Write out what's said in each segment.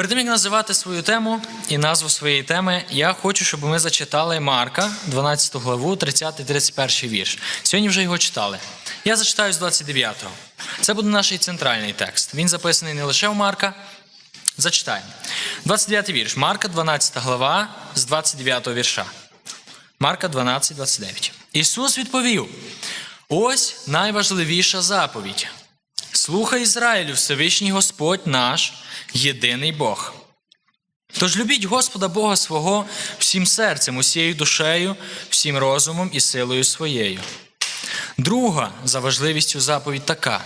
Перед тим, як називати свою тему і назву своєї теми, я хочу, щоб ми зачитали Марка, 12 главу, 30-31 вірш. Сьогодні вже його читали. Я зачитаю з 29-го. Це буде наш центральний текст. Він записаний не лише в Марка. Зачитаємо. 29 вірш. Марка, 12 глава, з 29 вірша. Марка 12, 29. Ісус відповів: ось найважливіша заповідь. Слухай Ізраїлю, Всевишній Господь наш, єдиний Бог. Тож любіть Господа Бога свого всім серцем, усією душею, всім розумом і силою своєю. Друга за важливістю заповідь така: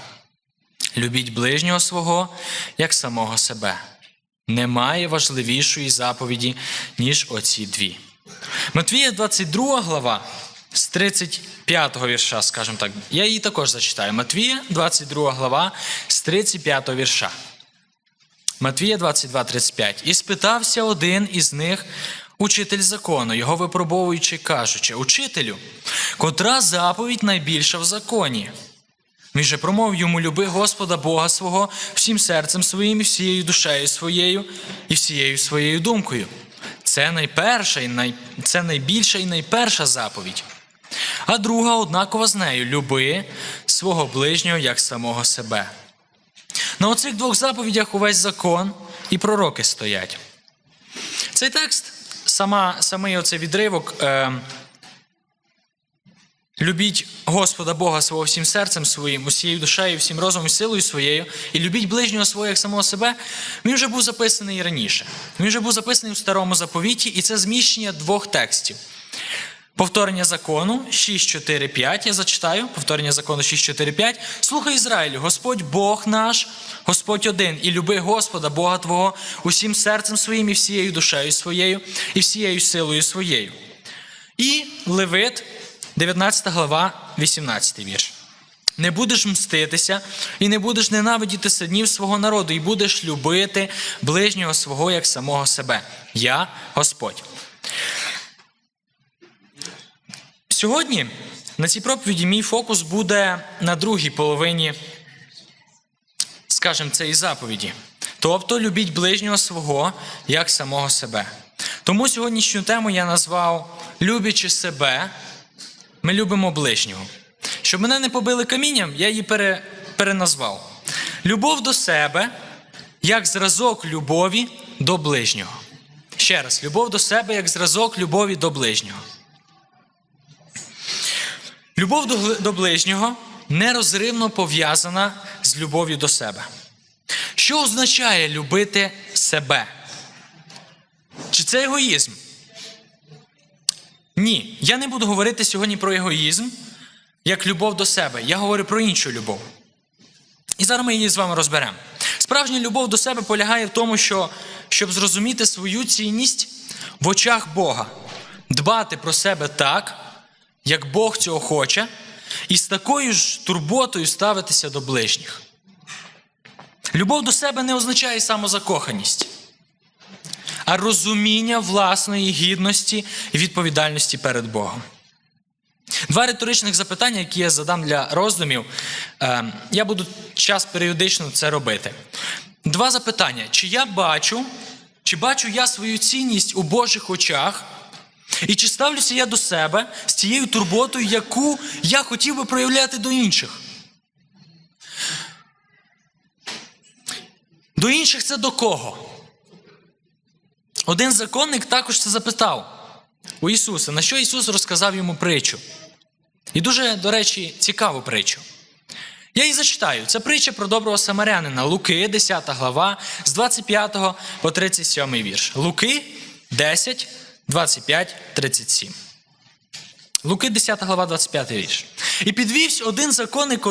любіть ближнього свого, як самого себе. Немає важливішої заповіді, ніж оці дві. Матвія 22 глава з 35 вірша, скажімо так. Я її також зачитаю. Матвія 22 глава з 35 вірша. Матвія 22, 35. І спитався один із них, учитель закону, його випробовуючи, кажучи: Учителю, котра заповідь найбільша в законі? Він же промовив йому люби Господа Бога свого всім серцем своїм, всією душею своєю і всією своєю думкою. Це найперша і най... це найбільша і найперша заповідь. А друга однакова з нею люби свого ближнього як самого себе. На оцих двох заповідях увесь закон і пророки стоять. Цей текст, сама, самий оцей відривок. Е, Любіть Господа Бога свого всім серцем своїм, усією душею, всім розумом силою своєю, і любіть ближнього свого як самого себе. Він вже був записаний і раніше. Він вже був записаний у старому заповіті, і це зміщення двох текстів. Повторення закону 6.4.5, я зачитаю. Повторення закону 6.4.5. Слухай Ізраїлю, Господь Бог наш, Господь один, і люби Господа, Бога Твого, усім серцем своїм, і всією душею своєю, і всією силою своєю. І Левит, 19 глава, 18 вірш. Не будеш мститися і не будеш ненавидіти синів свого народу, і будеш любити ближнього свого як самого себе. Я Господь. Сьогодні на цій проповіді мій фокус буде на другій половині, скажімо, цієї заповіді. Тобто любіть ближнього свого як самого себе. Тому сьогоднішню тему я назвав Любячи себе, ми любимо ближнього. Щоб мене не побили камінням, я її пере, переназвав. Любов до себе як зразок любові до ближнього. Ще раз, любов до себе як зразок любові до ближнього. Любов до, ближнього нерозривно пов'язана з любов'ю до себе. Що означає любити себе? Чи це егоїзм? Ні. Я не буду говорити сьогодні про егоїзм як любов до себе. Я говорю про іншу любов. І зараз ми її з вами розберемо. Справжня любов до себе полягає в тому, що щоб зрозуміти свою цінність в очах Бога, дбати про себе так, як Бог цього хоче, і з такою ж турботою ставитися до ближніх. Любов до себе не означає самозакоханість, а розуміння власної гідності і відповідальності перед Богом. Два риторичних запитання, які я задам для роздумів, е, я буду час періодично це робити. Два запитання: чи я бачу, чи бачу я свою цінність у Божих очах? І чи ставлюся я до себе з тією турботою, яку я хотів би проявляти до інших? До інших це до кого? Один законник також це запитав у Ісуса, на що Ісус розказав йому притчу. І дуже, до речі, цікаву притчу. Я її зачитаю. Це притча про доброго самарянина Луки, 10 глава, з 25 по 37 вірш. Луки 10, 25, 37. Луки, 10 глава, 25 вірш. І підвівся один законник,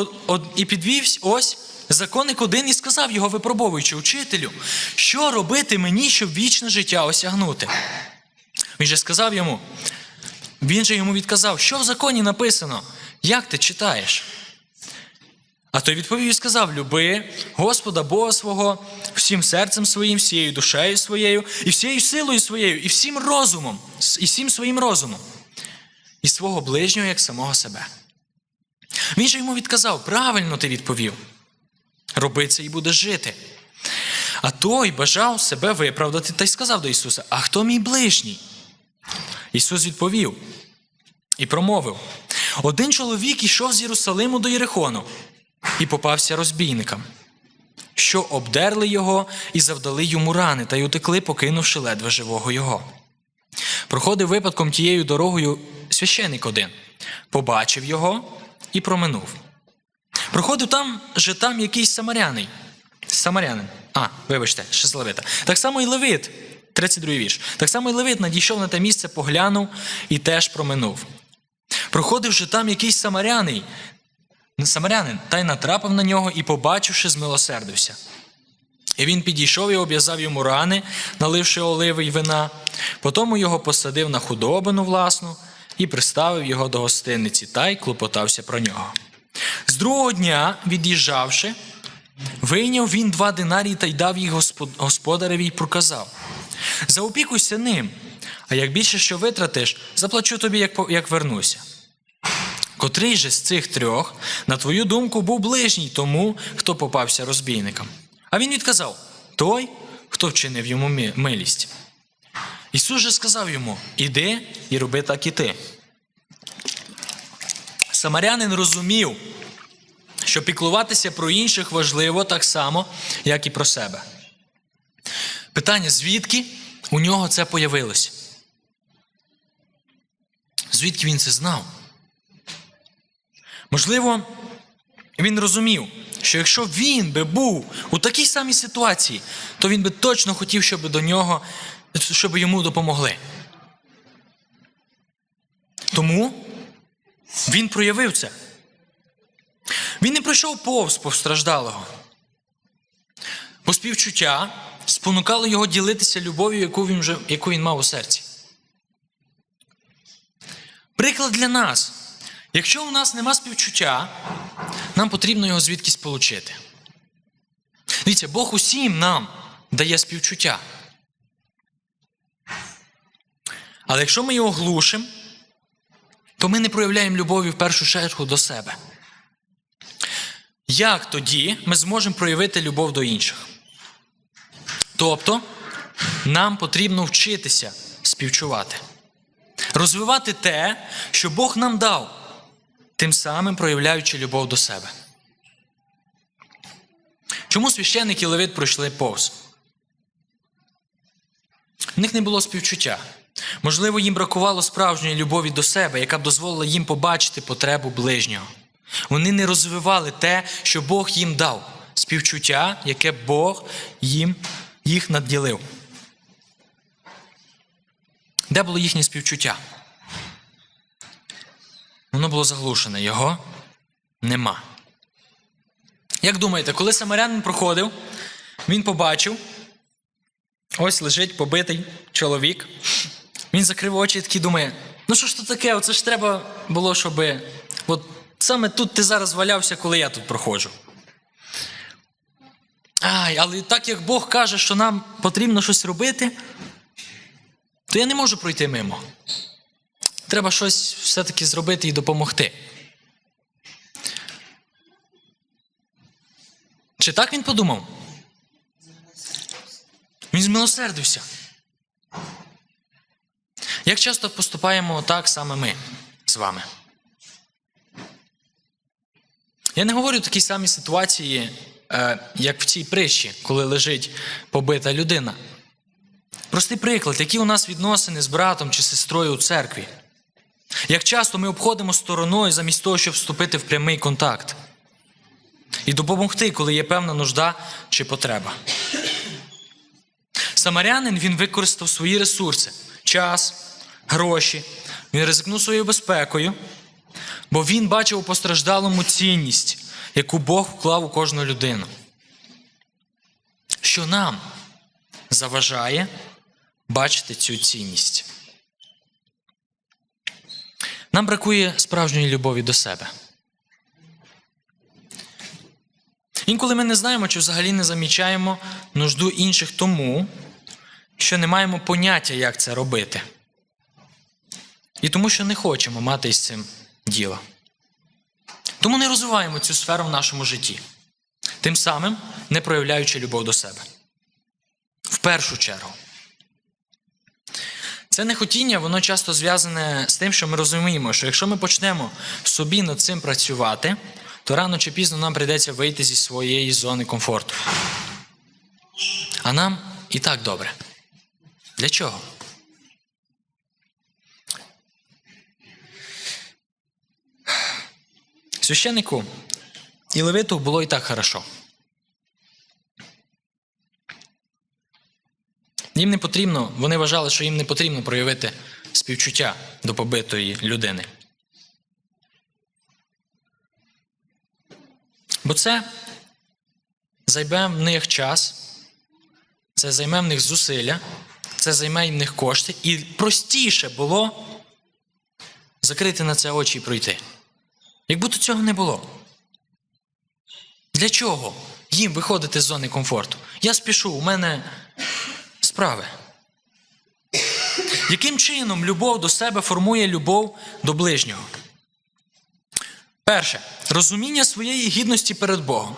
і підвівся ось законник один і сказав його, випробовуючи, учителю, що робити мені, щоб вічне життя осягнути? Він же сказав йому, він же йому відказав, що в законі написано, як ти читаєш? А той відповів і сказав: Люби Господа Бога свого всім серцем своїм, всією душею своєю, і всією силою своєю, і всім розумом, і всім своїм розумом, і свого ближнього як самого себе. Він же йому відказав: правильно ти відповів. Роби це і будеш жити. А той бажав себе виправдати та й сказав до Ісуса: А хто мій ближній? Ісус відповів і промовив: Один чоловік ішов з Єрусалиму до Єрихону і попався розбійникам, що обдерли його і завдали йому рани та й утекли, покинувши ледве живого його. Проходив випадком тією дорогою священик один, побачив його і проминув. Проходив там же там якийсь самаряний. Самарянин. А, вибачте, ще Левита. Так само і Левит, 32 вірш. Так само і Левит надійшов на те місце, поглянув і теж проминув. Проходив же там якийсь самаряний, самарянин, та й натрапив на нього і, побачивши, змилосердився. І він підійшов і обв'язав йому рани, наливши оливи й вина. Потому його посадив на худобину власну і приставив його до гостиниці та й клопотався про нього. З другого дня, від'їжджавши, вийняв він два динарії та й дав їх господареві й проказав: Заопікуйся ним, а як більше що витратиш, заплачу тобі, як вернуся. Котрий же з цих трьох, на твою думку, був ближній тому, хто попався розбійникам? А він відказав: той, хто вчинив йому милість. Ісус же сказав йому: Іди і роби так і ти. Самарянин розумів, що піклуватися про інших важливо так само, як і про себе. Питання: звідки у нього це появилося? Звідки він це знав? Можливо, він розумів, що якщо він би був у такій самій ситуації, то він би точно хотів, щоб до нього, щоб йому допомогли. Тому він проявив це. Він не пройшов повз постраждалого. Бо співчуття спонукало його ділитися любов'ю, яку він, вже, яку він мав у серці. Приклад для нас. Якщо у нас нема співчуття, нам потрібно його звідкись получити. Дивіться, Бог усім нам дає співчуття. Але якщо ми його глушимо, то ми не проявляємо любові в першу чергу до себе. Як тоді ми зможемо проявити любов до інших? Тобто, нам потрібно вчитися співчувати, розвивати те, що Бог нам дав, тим самим проявляючи любов до себе. Чому священник і левит пройшли повз? В них не було співчуття. Можливо, їм бракувало справжньої любові до себе, яка б дозволила їм побачити потребу ближнього. Вони не розвивали те, що Бог їм дав, співчуття, яке Бог їм їх наділив. Де було їхнє співчуття? Воно було заглушене, його нема. Як думаєте, коли самарянин проходив, він побачив, ось лежить побитий чоловік. Він закрив очі і такий думає: ну що ж то таке? Оце ж треба було, щоб. От саме тут ти зараз валявся, коли я тут проходжу. Ай, але так як Бог каже, що нам потрібно щось робити, то я не можу пройти мимо. Треба щось все-таки зробити і допомогти. Чи так він подумав? Він змилосердився. Як часто поступаємо так саме ми з вами? Я не говорю такі самі ситуації, е, як в цій притчі, коли лежить побита людина. Простий приклад, які у нас відносини з братом чи сестрою у церкві. Як часто ми обходимо стороною замість того, щоб вступити в прямий контакт і допомогти, коли є певна нужда чи потреба. Самарянин він використав свої ресурси час, гроші, він ризикнув своєю безпекою, бо він бачив у постраждалому цінність, яку Бог вклав у кожну людину. Що нам заважає бачити цю цінність? Нам бракує справжньої любові до себе. Інколи ми не знаємо чи взагалі не замічаємо нужду інших тому, що не маємо поняття, як це робити. І тому, що не хочемо мати із цим діло. Тому не розвиваємо цю сферу в нашому житті, тим самим не проявляючи любов до себе. В першу чергу. Це нехотіння, воно часто зв'язане з тим, що ми розуміємо, що якщо ми почнемо собі над цим працювати, то рано чи пізно нам прийдеться вийти зі своєї зони комфорту. А нам і так добре. Для чого? Священнику і Левиту було і так хорошо. Їм не потрібно, вони вважали, що їм не потрібно проявити співчуття до побитої людини. Бо це займе в них час, це займе в них зусилля, це займе в них кошти, і простіше було закрити на це очі і пройти. Як будто цього не було. Для чого їм виходити з зони комфорту? Я спішу, у мене справи. Яким чином любов до себе формує любов до ближнього? Перше, розуміння своєї гідності перед Богом.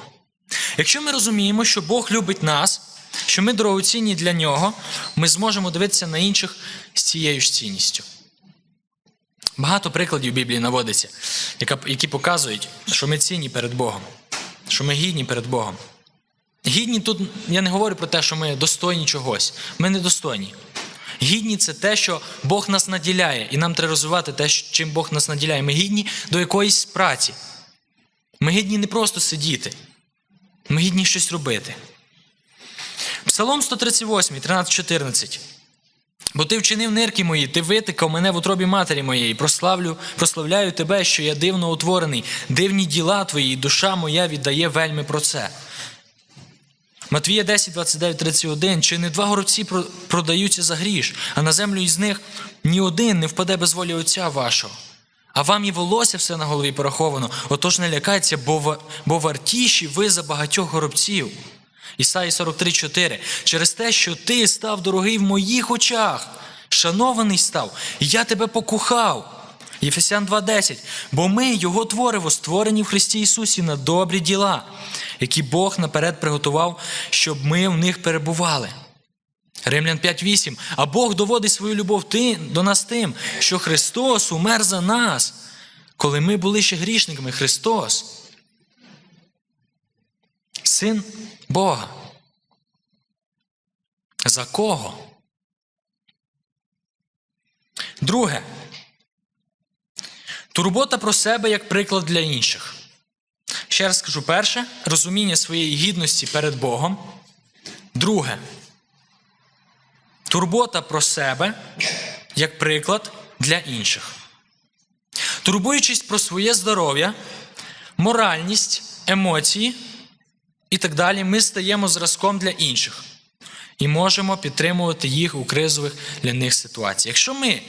Якщо ми розуміємо, що Бог любить нас, що ми дорогоцінні для нього, ми зможемо дивитися на інших з цією ж цінністю. Багато прикладів Біблії наводиться, які показують, що ми цінні перед Богом, що ми гідні перед Богом. Гідні тут я не говорю про те, що ми достойні чогось. Ми не достойні. Гідні це те, що Бог нас наділяє, і нам треба розвивати те, чим Бог нас наділяє. Ми гідні до якоїсь праці. Ми гідні не просто сидіти, ми гідні щось робити. Псалом 138, 13, 14. Бо ти вчинив нирки мої, ти витикав мене в утробі матері моєї, прославлю, прославляю тебе, що я дивно утворений, дивні діла твої, душа моя віддає вельми про це. Матвія 10, 29, 31. Чи не два горобці продаються за гріш, а на землю із них ні один не впаде без волі Отця вашого. А вам і волосся все на голові пораховано, отож не лякайтеся, бо, бо вартіші ви за багатьох горобців. Ісаї 43, 4. Через те, що ти став дорогий в моїх очах, шанований став, я тебе покухав. Єфесян 2,10. Бо ми, Його твориво, створені в Христі Ісусі на добрі діла, які Бог наперед приготував, щоб ми в них перебували. Римлян 5,8. А Бог доводить свою любов до нас тим, що Христос умер за нас, коли ми були ще грішниками Христос. Син Бога. За кого? Друге. Турбота про себе як приклад для інших. Ще раз скажу перше, розуміння своєї гідності перед Богом. Друге. Турбота про себе як приклад для інших. Турбуючись про своє здоров'я, моральність, емоції і так далі, ми стаємо зразком для інших і можемо підтримувати їх у кризових для них ситуаціях. Якщо ми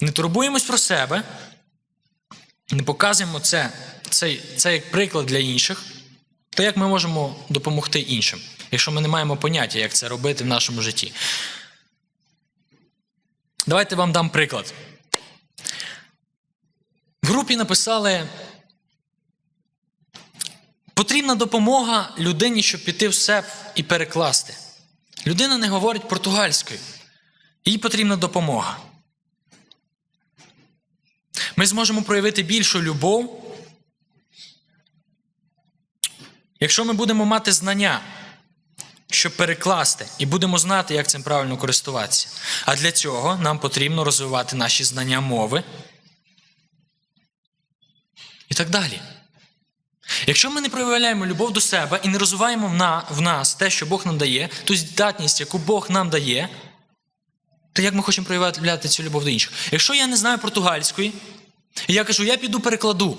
не турбуємось про себе, не показуємо це, це, це як приклад для інших, то як ми можемо допомогти іншим, якщо ми не маємо поняття, як це робити в нашому житті? Давайте вам дам приклад. В групі написали: потрібна допомога людині, щоб піти в СЕП і перекласти. Людина не говорить португальською, їй потрібна допомога. Ми зможемо проявити більшу любов, якщо ми будемо мати знання, щоб перекласти, і будемо знати, як цим правильно користуватися. А для цього нам потрібно розвивати наші знання мови і так далі. Якщо ми не проявляємо любов до себе і не розвиваємо в нас те, що Бог нам дає, ту здатність, яку Бог нам дає, то як ми хочемо проявляти цю любов до інших? Якщо я не знаю португальської, і я кажу, я піду перекладу.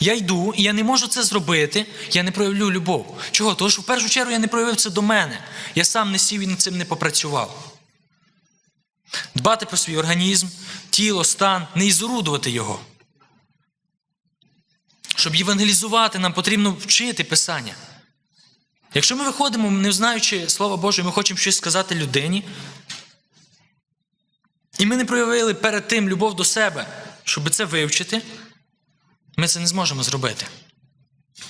Я йду, і я не можу це зробити, я не проявлю любов. Чого? Тому що в першу чергу я не проявив це до мене. Я сам не сів і над цим не попрацював. Дбати про свій організм, тіло, стан, не ізурудувати його. Щоб євангелізувати, нам потрібно вчити Писання. Якщо ми виходимо, не знаючи Слова Боже, ми хочемо щось сказати людині, і ми не проявили перед тим любов до себе, щоб це вивчити, ми це не зможемо зробити.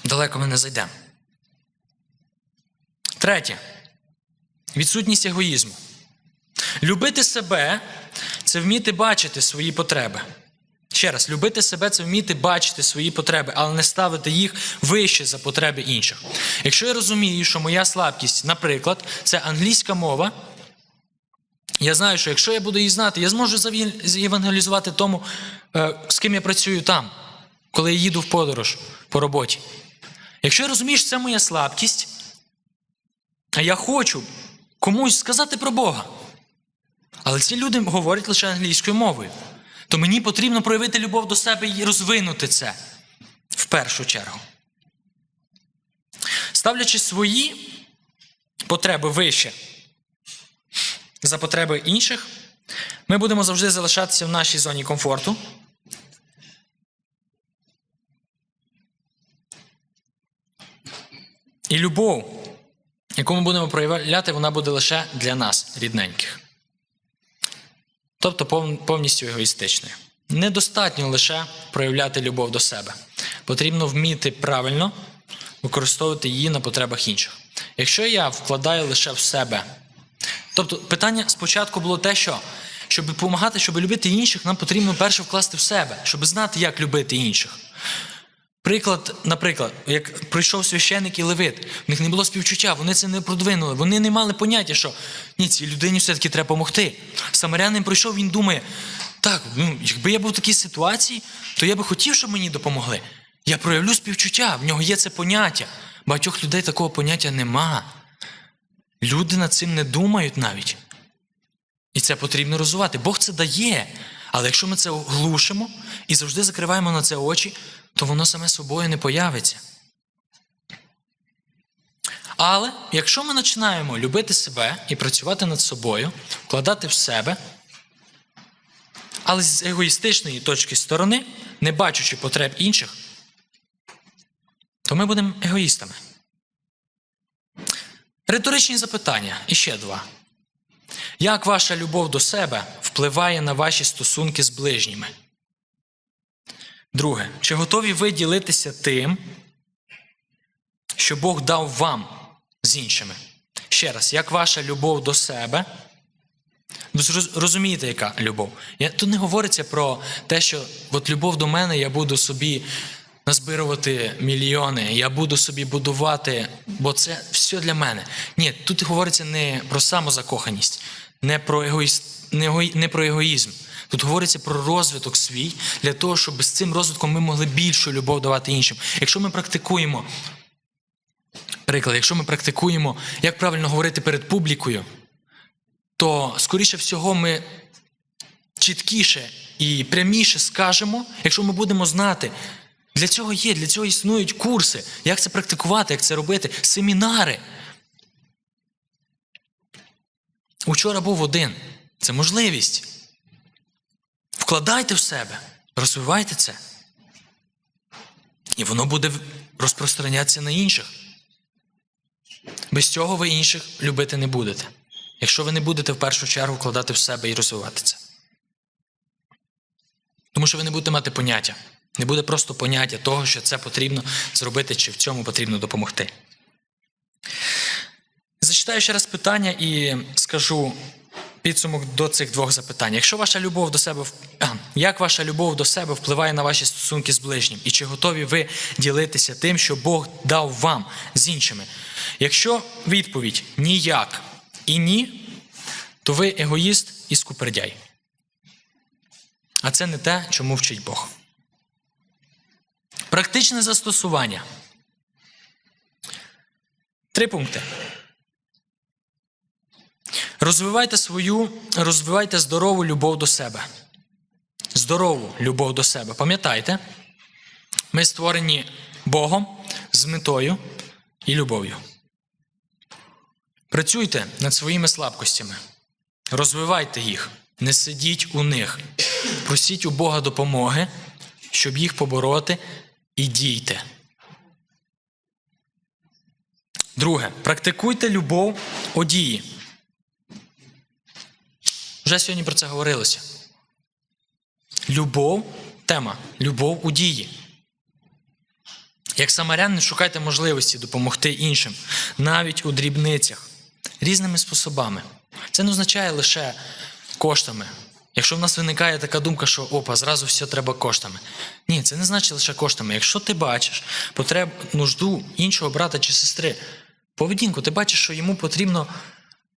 Далеко ми не зайдемо. Третє. відсутність егоїзму. Любити себе це вміти бачити свої потреби. Ще раз, любити себе це вміти бачити свої потреби, але не ставити їх вище за потреби інших. Якщо я розумію, що моя слабкість, наприклад, це англійська мова, я знаю, що якщо я буду її знати, я зможу євангелізувати тому, е, з ким я працюю там, коли я їду в подорож по роботі. Якщо я розумію, що це моя слабкість, а я хочу комусь сказати про Бога, але ці люди говорять лише англійською мовою, то мені потрібно проявити любов до себе і розвинути це в першу чергу. Ставлячи свої потреби вище за потреби інших, ми будемо завжди залишатися в нашій зоні комфорту. І любов, яку ми будемо проявляти, вона буде лише для нас, рідненьких. Тобто повністю егоїстичною. Недостатньо лише проявляти любов до себе. Потрібно вміти правильно використовувати її на потребах інших. Якщо я вкладаю лише в себе, тобто питання спочатку було те, що щоб допомагати, щоб любити інших, нам потрібно перше вкласти в себе, щоб знати, як любити інших. Приклад, наприклад, як прийшов священик і левит, в них не було співчуття, вони це не продвинули. Вони не мали поняття, що ні, цій людині все-таки треба допомогти. Самарянин прийшов, він думає, так, ну, якби я був в такій ситуації, то я би хотів, щоб мені допомогли. Я проявлю співчуття, в нього є це поняття. Багатьох людей такого поняття нема. Люди над цим не думають навіть. І це потрібно розвивати. Бог це дає. Але якщо ми це глушимо і завжди закриваємо на це очі, то воно саме собою не появиться. Але якщо ми починаємо любити себе і працювати над собою, вкладати в себе, але з егоїстичної точки сторони, не бачачи потреб інших, то ми будемо егоїстами. Риторичні запитання і ще два. Як ваша любов до себе впливає на ваші стосунки з ближніми? Друге, чи готові ви ділитися тим, що Бог дав вам з іншими? Ще раз, як ваша любов до себе? Розумієте, яка любов? Я, тут не говориться про те, що от любов до мене, я буду собі назбирувати мільйони, я буду собі будувати, бо це все для мене. Ні, тут говориться не про самозакоханість, не про, егоїст, не, про егоїзм. Тут говориться про розвиток свій для того, щоб з цим розвитком ми могли більшу любов давати іншим. Якщо ми практикуємо, приклад, якщо ми практикуємо, як правильно говорити перед публікою, то скоріше всього ми чіткіше і пряміше скажемо, якщо ми будемо знати. Для цього є, для цього існують курси, як це практикувати, як це робити, семінари. Учора був один. Це можливість. Вкладайте в себе, розвивайте це. І воно буде розпространятися на інших. Без цього ви інших любити не будете. Якщо ви не будете в першу чергу вкладати в себе і розвивати це. Тому що ви не будете мати поняття. Не буде просто поняття того, що це потрібно зробити, чи в цьому потрібно допомогти. Зачитаю ще раз питання і скажу підсумок до цих двох запитань. Якщо ваша любов до себе як ваша любов до себе впливає на ваші стосунки з ближнім? І чи готові ви ділитися тим, що Бог дав вам з іншими? Якщо відповідь ніяк і ні, то ви егоїст і скупердяй. А це не те, чому вчить Бог. Практичне застосування. Три пункти. Розвивайте свою, розвивайте здорову любов до себе. Здорову любов до себе. Пам'ятайте, ми створені Богом з метою і любов'ю. Працюйте над своїми слабкостями. Розвивайте їх, не сидіть у них. Просіть у Бога допомоги, щоб їх побороти, і дійте. Друге, практикуйте любов у дії. Вже сьогодні про це говорилося. Любов, тема любов у дії. Як самаряни, шукайте можливості допомогти іншим, навіть у дрібницях. різними способами. Це не означає лише коштами. Якщо в нас виникає така думка, що опа, зразу все треба коштами. Ні, це не значить лише коштами. Якщо ти бачиш потреб, нужду іншого брата чи сестри, поведінку, ти бачиш, що йому потрібно,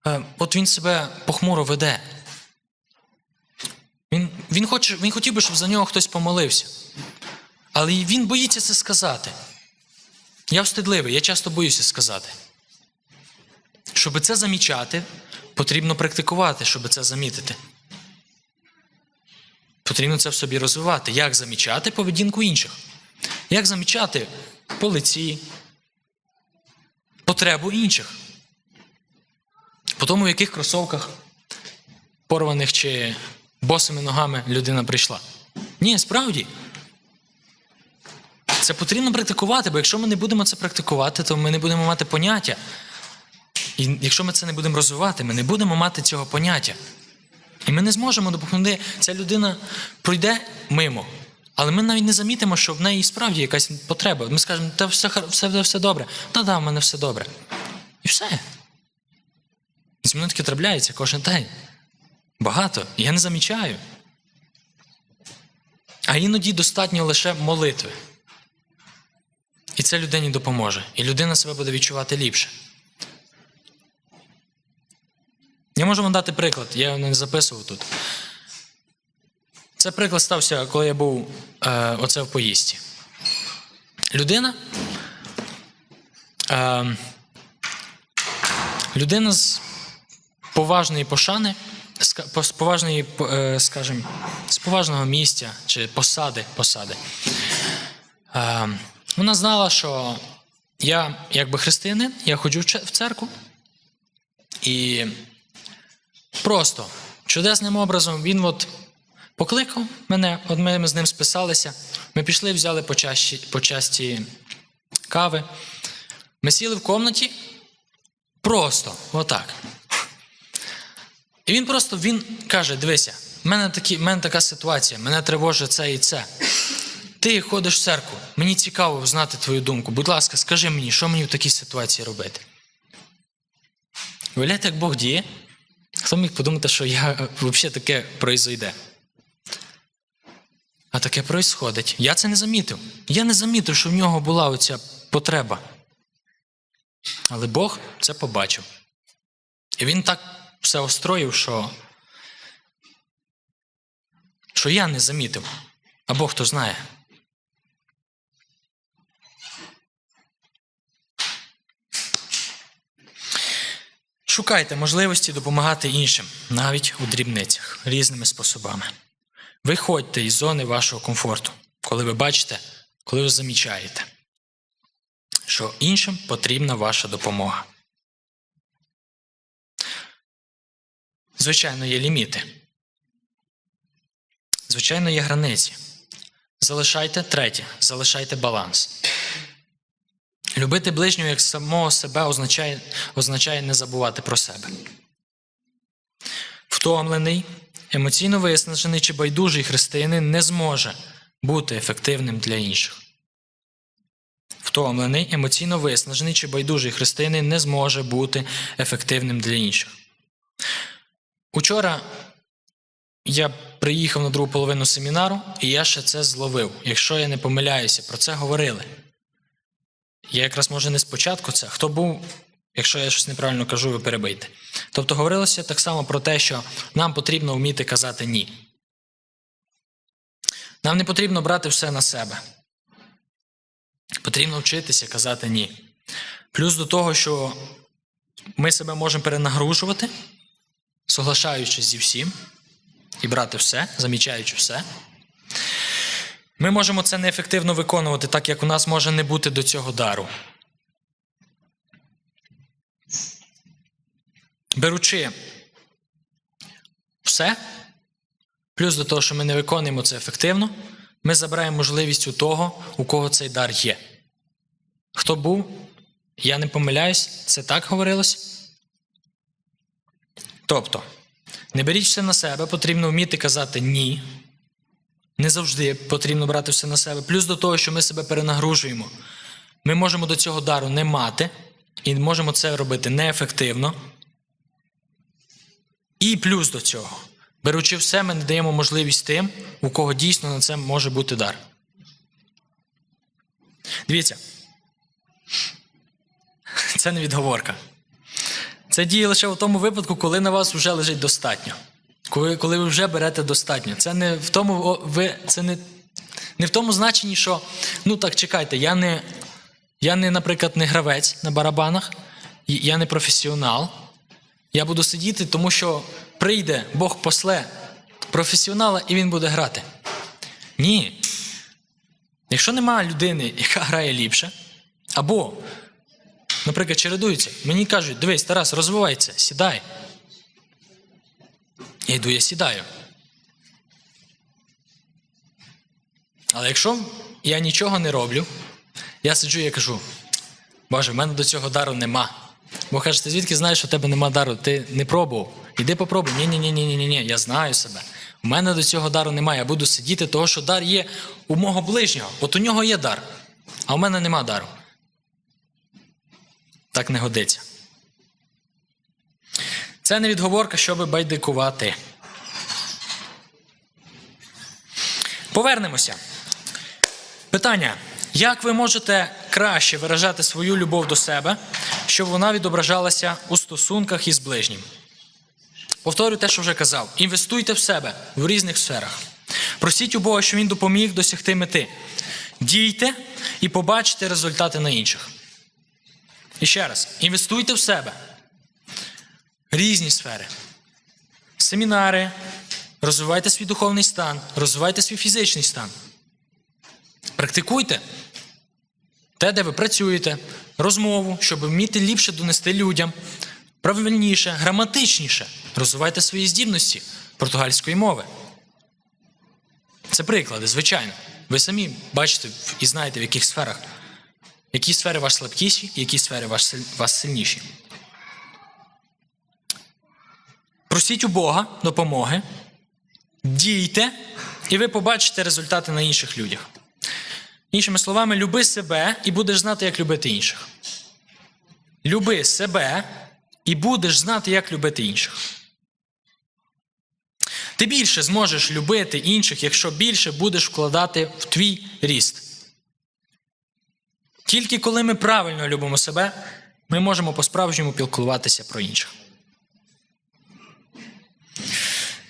е, от він себе похмуро веде. Він, він, хоче, він хотів би, щоб за нього хтось помолився. Але він боїться це сказати. Я встидливий, я часто боюся сказати. Щоб це замічати, потрібно практикувати, щоб це замітити. Потрібно це в собі розвивати. Як замічати поведінку інших? Як замічати по лиці, потребу інших? По тому, в яких кросовках порваних чи босими ногами людина прийшла. Ні, справді. Це потрібно практикувати, бо якщо ми не будемо це практикувати, то ми не будемо мати поняття. І якщо ми це не будемо розвивати, ми не будемо мати цього поняття. І ми не зможемо допомогти. Ця людина пройде мимо, але ми навіть не замітимо, що в неї справді якась потреба. Ми скажемо, та все, все, все добре. Та да, в мене все добре. І все. Зі мною таке трапляється кожен день. Багато. Я не замічаю. А іноді достатньо лише молитви. І це людині допоможе. І людина себе буде відчувати ліпше. Я можу вам дати приклад, я його не записував тут. Це приклад стався, коли я був е, оце в поїзді. Людина. Е, людина з поважної пошани, з поважної, е, скажімо, з поважного місця чи посади, посади. Е, вона знала, що я, якби християнин, я ходжу в церкву. І просто чудесним образом він от покликав мене, от ми, з ним списалися. Ми пішли, взяли по часті, по часті кави. Ми сіли в комнаті просто, отак. І він просто він каже: дивися, в мене, такі, в мене така ситуація, мене тривожить це і це. Ти ходиш в церкву, мені цікаво знати твою думку. Будь ласка, скажи мені, що мені в такій ситуації робити? Виявляєте, як Бог діє? Хто міг подумати, що я е, взагалі таке произойде? А таке происходить. Я це не замітив. Я не замітив, що в нього була оця потреба. Але Бог це побачив. І він так все остроїв, що, що я не замітив. А Бог то знає. Шукайте можливості допомагати іншим, навіть у дрібницях, різними способами. Виходьте із зони вашого комфорту, коли ви бачите, коли ви замічаєте, що іншим потрібна ваша допомога. Звичайно, є ліміти. Звичайно, є границі. Залишайте третє, залишайте баланс. Любити ближнього як самого себе означає, означає не забувати про себе. Втомлений, емоційно виснажений чи байдужий християнин не зможе бути ефективним для інших. Втомлений, емоційно виснажений чи байдужий християнин не зможе бути ефективним для інших. Учора я приїхав на другу половину семінару, і я ще це зловив. Якщо я не помиляюся, про це говорили. Я якраз може не спочатку це. Хто був, якщо я щось неправильно кажу, ви перебийте. Тобто говорилося так само про те, що нам потрібно вміти казати ні. Нам не потрібно брати все на себе. Потрібно вчитися казати ні. Плюс до того, що ми себе можемо перенагружувати, соглашаючись зі всім, і брати все, замічаючи все. Ми можемо це неефективно виконувати, так як у нас може не бути до цього дару. Беручи все, плюс до того, що ми не виконуємо це ефективно, ми забираємо можливість у того, у кого цей дар є. Хто був, я не помиляюсь, це так говорилось. Тобто, не беріть все на себе, потрібно вміти казати ні. Не завжди потрібно брати все на себе. Плюс до того, що ми себе перенагружуємо. Ми можемо до цього дару не мати і можемо це робити неефективно. І плюс до цього, беручи все, ми не даємо можливість тим, у кого дійсно на це може бути дар. Дивіться, це не відговорка. Це діє лише в тому випадку, коли на вас вже лежить достатньо. Коли, коли ви вже берете достатньо. Це не в тому, ви, це не, не в тому значенні, що ну так чекайте, я не, я не, наприклад, не гравець на барабанах, я не професіонал. Я буду сидіти, тому що прийде Бог после професіонала і він буде грати. Ні. Якщо немає людини, яка грає ліпше, або, наприклад, чередуються, мені кажуть, дивись, Тарас, розвивайся, сідай. Я йду, я сідаю. Але якщо я нічого не роблю, я сиджу і я кажу: Боже, в мене до цього дару нема. Бо каже, ти звідки знаєш, що в тебе нема дару? Ти не пробував. Іди попробуй. Ні, ні, ні, ні, ні, ні. Я знаю себе. У мене до цього дару немає. Я буду сидіти, того, що дар є у мого ближнього. От у нього є дар, а у мене нема дару. Так не годиться. Це не відговорка, щоби байдикувати. Повернемося. Питання: як ви можете краще виражати свою любов до себе, щоб вона відображалася у стосунках із ближнім? Повторю те, що вже казав: інвестуйте в себе в різних сферах. Просіть у Бога, щоб він допоміг досягти мети. Дійте і побачите результати на інших. І ще раз: інвестуйте в себе. Різні сфери. Семінари, розвивайте свій духовний стан, розвивайте свій фізичний стан. Практикуйте те, де ви працюєте, розмову, щоб вміти ліпше донести людям, правильніше, граматичніше. Розвивайте свої здібності португальської мови. Це приклади, звичайно. Ви самі бачите і знаєте, в яких сферах, які сфери ваші слабкіші, які сфери ваш вас сильніші. Просіть у Бога допомоги, дійте, і ви побачите результати на інших людях. Іншими словами, люби себе і будеш знати, як любити інших. Люби себе і будеш знати, як любити інших. Ти більше зможеш любити інших, якщо більше будеш вкладати в твій ріст. Тільки коли ми правильно любимо себе, ми можемо по-справжньому піклуватися про інших.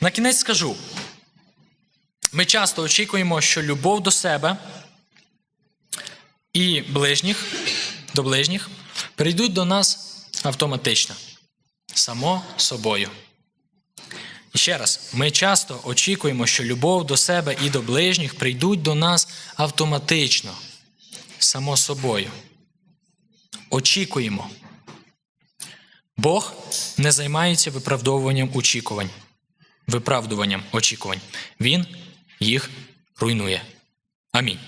На кінець скажу: ми часто очікуємо, що любов до себе і ближніх, до ближніх прийдуть до нас автоматично, само собою. І ще раз, ми часто очікуємо, що любов до себе і до ближніх прийдуть до нас автоматично, само собою. Очікуємо. Бог не займається виправдовуванням очікувань, виправдуванням очікувань. Він їх руйнує. Амінь.